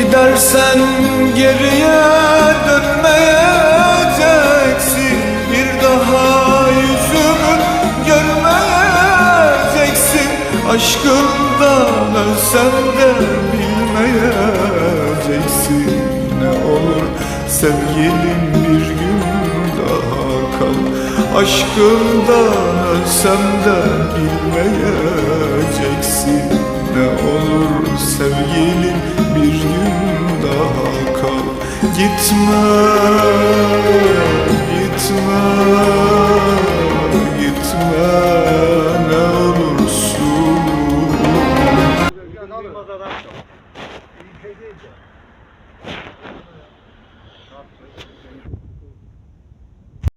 Gidersen geriye dönmeyeceksin. Bir daha yüzümü görmeyeceksin. Aşkından ölsem de bilmeyeceksin. Ne olur sevgilim bir gün daha kal. Aşkından ölsem de bilmeyeceksin. Ne olur sevgilim Gitme, gitme, gitme ne olursun